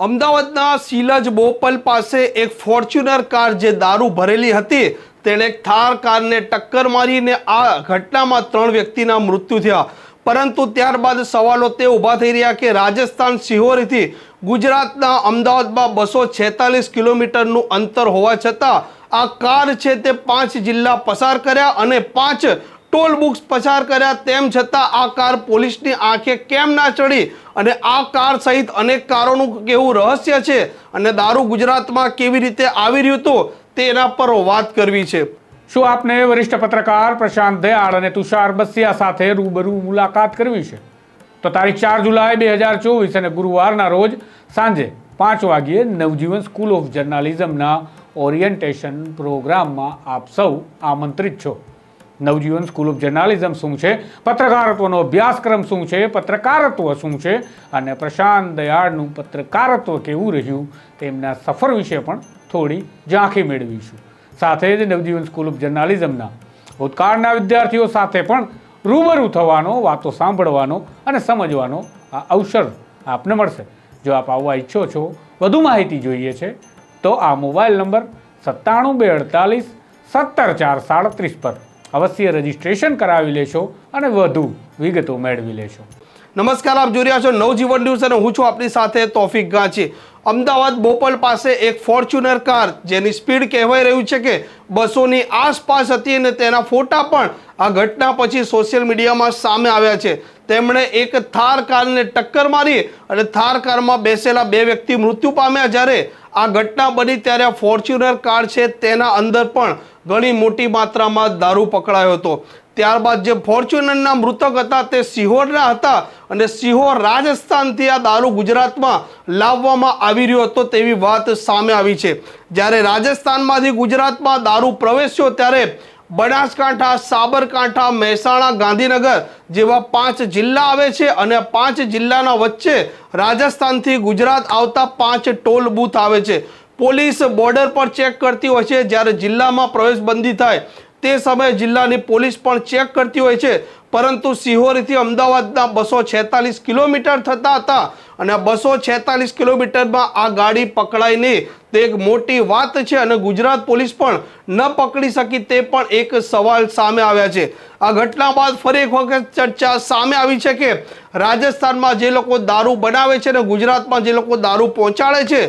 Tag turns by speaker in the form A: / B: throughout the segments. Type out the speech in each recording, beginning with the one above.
A: અમદાવાદના સિલજ બોપલ પાસે એક ફોર્ચ્યુનર કાર જે દારૂ ભરેલી હતી, તેણે થાર કારને ટક્કર મારીને આ ઘટનામાં ત્રણ વ્યક્તિના મૃત્યુ થયા. પરંતુ ત્યારબાદ સવાલો તે ઊભા થઈ રહ્યા કે રાજસ્થાન સિહોરીથી ગુજરાતના અમદાવાદમાં બસો છેતાલીસ કિલોમીટરનું અંતર હોવા છતાં આ કાર છે તે પાંચ જિલ્લા પસાર કર્યા અને પાંચ ટોલ બુક્સ પસાર કર્યા તેમ છતાં આ કાર પોલીસની આંખે કેમ ના ચડી? અને આ કાર સહિત અનેક કારોનું કેવું રહસ્ય છે? અને દારૂ ગુજરાતમાં કેવી રીતે આવી રહ્યું હતું? તેના પર વાત કરવી છે.
B: શું આપને વરિષ્ઠ પત્રકાર પ્રશાંત દયાળ અને તુષાર બસિયા સાથે રૂબરૂ મુલાકાત કરવી છે? તો તારીખ ચાર જુલાઈ બે હજાર ચોવીસ અને ગુરુવારના રોજ સાંજે પાંચ વાગ્યે નવજીવન સ્કૂલ ઓફ જર્નાલિઝમના ઓરિએન્ટેશન પ્રોગ્રામમાં આપ સૌ આમંત્રિત છો. નવજીવન સ્કૂલ ઓફ જર્નાલિઝમ શું છે? પત્રકારત્વનો અભ્યાસક્રમ શું છે? પત્રકારત્વ શું છે? અને પ્રશાંત દયાળનું પત્રકારત્વ કેવું રહ્યું? તેમના સફર વિશે પણ થોડી ઝાંખી મેળવીશું. સાથે જ નવજીવન સ્કૂલ ઓફ જર્નાલિઝમના ભૂતકાળના વિદ્યાર્થીઓ સાથે પણ રૂબરૂ થવાનો, વાતો સાંભળવાનો અને સમજવાનો આ અવસર આપને મળશે. જો આપ આવવા ઈચ્છો છો, વધુ માહિતી જોઈએ છે, તો આ મોબાઈલ નંબર સત્તાણું બે અડતાલીસ સત્તર ચાર સાડત્રીસ પર અવશ્ય રજીસ્ટ્રેશન કરાવી લેશો અને વધુ વિગતો મેળવી લેશો.
A: નમસ્કાર, આપ જોઈ રહ્યા છો નવજીવન ન્યૂઝ અને હું છું આપની સાથે તોફિક ગાંચી. અમદાવાદ બોપલ પાસે એક ફોર્ચ્યુનર કાર જેની સ્પીડ કહેવાય રહ્યું છે કે બસોની આસપાસ હતી અને તેના ફોટા પણ આ ઘટના પછી સોશિયલ મીડિયામાં સામે આવ્યા છે. તેમણે એક થાર કારને ટક્કર મારી અને થાર કારમાં બેસેલા બે વ્યક્તિ મૃત્યુ પામ્યા. જ્યારે આ ઘટના બની ત્યારે આ ફોર્ચ્યુનર કાર છે તેના અંદર પણ ઘણી મોટી માત્રામાં દારૂ પકડાયો હતો. ત્યારબાદ જે ફોર્ચ્યુનરના મૃતક હતા તે સિહોરના હતા અને સિહોર રાજસ્થાનથી આ દારૂ ગુજરાતમાં લાવવામાં આવી રહ્યો હતો તેવી વાત સામે આવી છે. જ્યારે રાજસ્થાનમાંથી ગુજરાતમાં દારૂ પ્રવેશ્યો ત્યારે બનાસકાંઠા, સાબરકાંઠા, મહેસાણા, ગાંધીનગર જેવા પાંચ જિલ્લા આવે છે અને પાંચ જિલ્લાના વચ્ચે રાજસ્થાનથી ગુજરાત આવતા પાંચ ટોલ બૂથ આવે છે. પોલીસ બોર્ડર પર ચેક કરતી હોય છે જ્યારે જિલ્લામાં પ્રવેશબંધી થાય તે સમયે જિલ્લાની પોલીસ પણ ચેક કરતી હોય છે. પરંતુ સિહોરીથી અમદાવાદના બસો છેતાલીસ કિલોમીટર થતા હતા અને બસો છેતાલીસ કિલોમીટરમાં આ ગાડી પકડાઈ નહીં તે એક મોટી વાત છે અને ગુજરાત પોલીસ પણ ન પકડી શકી તે પણ એક સવાલ સામે આવ્યા છે. આ ઘટના બાદ ફરી એક વખત ચર્ચા સામે આવી છે કે રાજસ્થાનમાં જે લોકો દારૂ બનાવે છે અને ગુજરાતમાં જે લોકો દારૂ પહોંચાડે છે,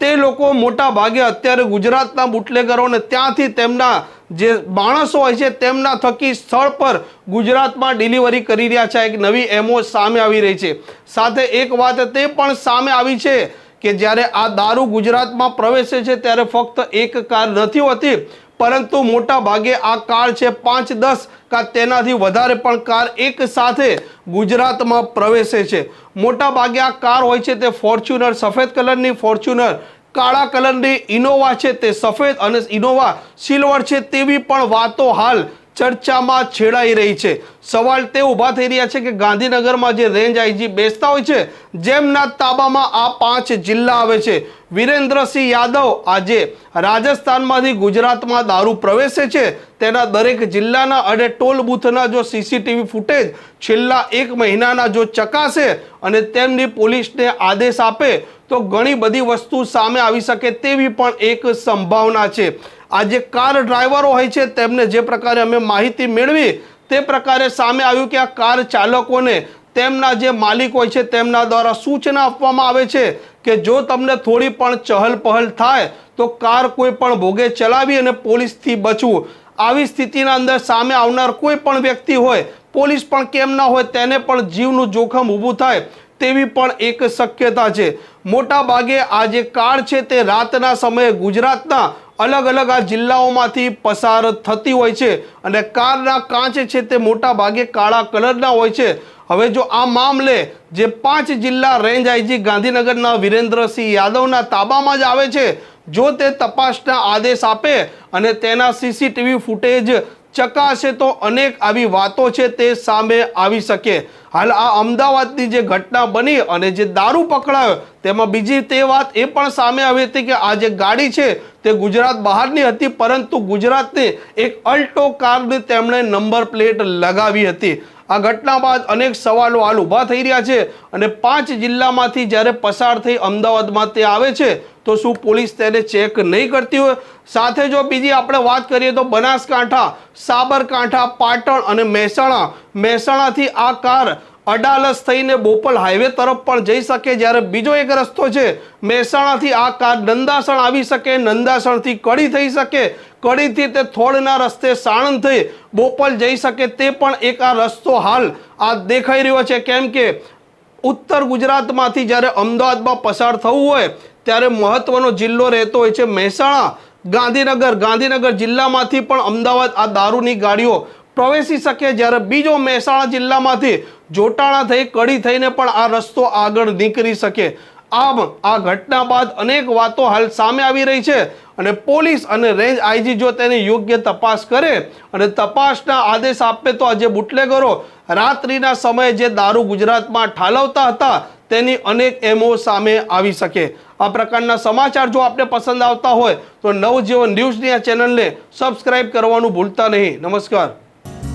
A: તે લોકો મોટા ભાગે અત્યારે ગુજરાતના બુટલેગરોને ત્યાંથી તેમના જે માણસો હોય છે તેમના થકી સ્થળ પર ગુજરાતમાં ડિલિવરી કરી રહ્યા છે. એક નવી એમઓ સામે આવી રહી છે. સાથે એક વાત તે પણ સામે આવી છે કે જ્યારે આ દારૂ ગુજરાતમાં પ્રવેશે છે ત્યારે ફક્ત એક કાર નથી હોતી, પરંતુ મોટા ભાગે આ કાર છે પાંચ દસ કા તેનાથી વધારે પણ કાર એક સાથે ગુજરાતમાં પ્રવેશે છે. મોટા ભાગે આ કાર હોય છે તે ફોર્ચ્યુનર સફેદ કલરની ફોર્ચ્યુનર કાળા કલરની ઇનોવા છે તે સફેદ અને ઇનોવા સિલ્વર છે તેવી પણ વાતો હાલ ચર્ચામાં છેડાઈ રહી છે. સવાલ તે ઊભા થઈ રહ્યા છે કે ગાંધીનગરમાં જે રેન્જ આઈજી બેસતા હોય છે, જેમના તાબામાં આ પાંચ જિલ્લા આવે છે. વિરેન્દ્રસિંહ યાદવ આજે રાજસ્થાનમાંથી ગુજરાતમાં દારૂ પ્રવેશે છે. તેના દરેક જિલ્લાના અને ટોલ બૂથના જો સીસીટીવી ફૂટેજ છેલ્લા એક મહિનાના જો ચકાસે અને તેમની પોલીસને આદેશ આપે, તો ઘણી બધી વસ્તુ સામે આવી શકે તેવી પણ એક સંભાવના છે. આ જે કાર ડ્રાઈવરો હોય છે, તેમને જે પ્રકારે અમે માહિતી મેળવી, તે પ્રકારે સામે આવ્યું કે આ કાર ચાલકોને તેમના જે માલિક હોય છે, તેમના દ્વારા સૂચના આપવામાં આવે છે કે જો તમને થોડી પણ ચહલ પહલ થાય, તો કાર કોઈ પણ ભોગે ચલાવી અને પોલીસથી બચવું. આવી સ્થિતિના અંદર સામે આવનાર કોઈ પણ વ્યક્તિ હોય, પોલીસ પણ કેમ ના હોય, તેને પણ જીવનું જોખમ ઊભું થાય, તેવી પણ એક શક્યતા છે. મોટા ભાગે આ જે કાર છે, તે રાતના સમયે ગુજરાતના અલગ અલગ આ જિલ્લાઓમાંથી પસાર થતી હોય છે અને કારના કાચ છે તે મોટા ભાગે કાળા કલરના હોય છે. હવે જો આ મામલે જે પાંચ જિલ્લા રેન્જ આઈજી ગાંધીનગરના વિરેન્દ્રસિંહ યાદવના તાબામાં જ આવે છે, જો તે તપાસના આદેશ આપે અને તેના સીસીટીવી ફૂટેજ ચકાશે તો અનેક આવી વાતો છે તે સામે આવી શકે. હાલ આ અમદાવાદની જે ઘટના બની અને જે દારૂ પકડાયો, તેમાં બીજી તે વાત એ પણ સામે આવી હતી કે આ જે ગાડી છે તે ગુજરાત બહારની હતી, પરંતુ ગુજરાતની એક અલ્ટો કારની તેમણે નંબર પ્લેટ લગાવી હતી. આ ઘટના બાદ અનેક સવાલો હાલ ઊભા થઈ રહ્યા છે અને પાંચ જિલ્લામાંથી જ્યારે પસાર થઈ અમદાવાદમાં તે આવે છે, તો શું પોલીસ તેને ચેક નહીં કરતી હોય? સાથે જો બીજી આપણે વાત કરીએ તો બનાસકાંઠા, સાબરકાંઠા, પાટણ અને મહેસાણા. મહેસાણાથી આ કાર અડાલસ થઈને બોપલ હાઈવે તરફ પણ જઈ શકે જ્યારે બીજો એક રસ્તો છે. મહેસાણાથી આ કાર નંદાસણ આવી શકે, નંદાસણથી કડી થઈ શકે. કડીથી તે થોડના રસ્તે સાણંદ થઈ બોપલ જઈ શકે તે પણ એક આ રસ્તો હાલ આ દેખાઈ રહ્યો છે. કેમ કે ઉત્તર ગુજરાતમાંથી જ્યારે અમદાવાદમાં પસાર થવું હોય ત્યારે મહત્ત્વનો જિલ્લો રહેતો હોય છે મહેસાણા. ગાંધીનગર ગાંધીનગર જિલ્લામાંથી પણ અમદાવાદ આ દારૂની ગાડીઓ પ્રવેશી શકે જ્યારે બીજો મહેસાણા જિલ્લામાંથી જોટાણા થઈ, કડી થઈને પણ આ રસ્તો આગળ નીકળી શકે. આમ આ ઘટના બાદ અનેક વાતો હાલ સામે આવી રહી છે અને પોલીસ અને રેન્જ આઈજી જો તેની યોગ્ય તપાસ કરે અને તપાસના આદેશ આપે તો આજે બુટલેગરો રાત્રિના સમયે જે દારૂ ગુજરાતમાં ઠાલવતા હતા તેની અનેક એમો સામે આવી શકે. આ પ્રકારના સમાચાર જો આપને પસંદ આવતા હોય તો નવજીવન ન્યૂઝની આ ચેનલને સબસ્ક્રાઈબ કરવાનું ભૂલતા નહીં. નમસ્કાર.